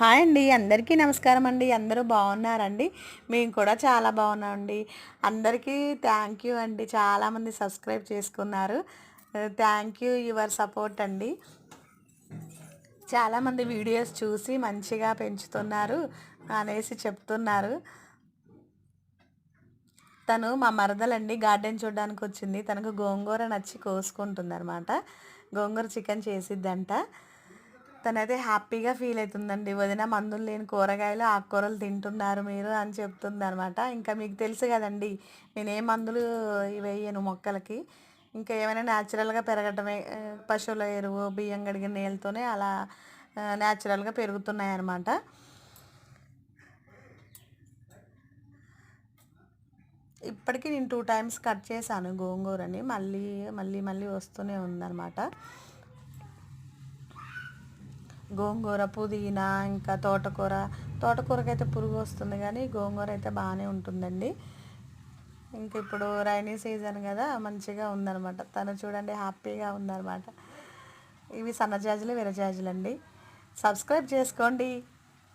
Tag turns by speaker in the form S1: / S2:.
S1: Hi అండి అందరికీ నమస్కారం అండి అందరూ బాగున్నారండి? మేము కూడా చాలా బాగున్నామండి. అందరికీ థ్యాంక్ యూ అండి. చాలామంది సబ్స్క్రైబ్ చేసుకున్నారు. థ్యాంక్ యూ యువర్ సపోర్ట్ అండి. చాలామంది వీడియోస్ చూసి మంచిగా పెంచుతున్నారు అనేసి చెప్తున్నారు. తను మా మరదలండి గార్డెన్ చూడడానికి వచ్చింది తనకు గోంగూర నచ్చి కోసుకుంటుంది అనమాట గోంగూర చికెన్ చేసిద్దంట. తనైతే హ్యాపీగా ఫీల్ అవుతుందండి. వదిన మందులు లేని కూరగాయలు ఆకుకూరలు తింటున్నారు మీరు అని చెప్తుంది అనమాట ఇంకా మీకు తెలుసు కదండి నేనే మందులు వేయను మొక్కలకి? ఇంకా ఏమైనా న్యాచురల్గా పెరగటమే పశువుల ఎరువు బియ్యం కడిగిన నీళ్ళతోనే అలా న్యాచురల్గా పెరుగుతున్నాయి అన్నమాట ఇప్పటికీ నేను టూ టైమ్స్ కట్ చేశాను గోంగూరని. మళ్ళీ మళ్ళీ మళ్ళీ వస్తూనే ఉందన్నమాట. గోంగూర పుదీనా ఇంకా తోటకూర. తోటకూరకైతే పురుగు వస్తుంది కానీ గోంగూర అయితే బాగానే ఉంటుందండి. ఇంక ఇప్పుడు రైనీ సీజన్ కదా మంచిగా ఉందన్నమాట. తను చూడండి హ్యాపీగా ఉందన్నమాట. ఇవి సన్నజాజులు విరజాజులు అండి సబ్స్క్రైబ్ చేసుకోండి.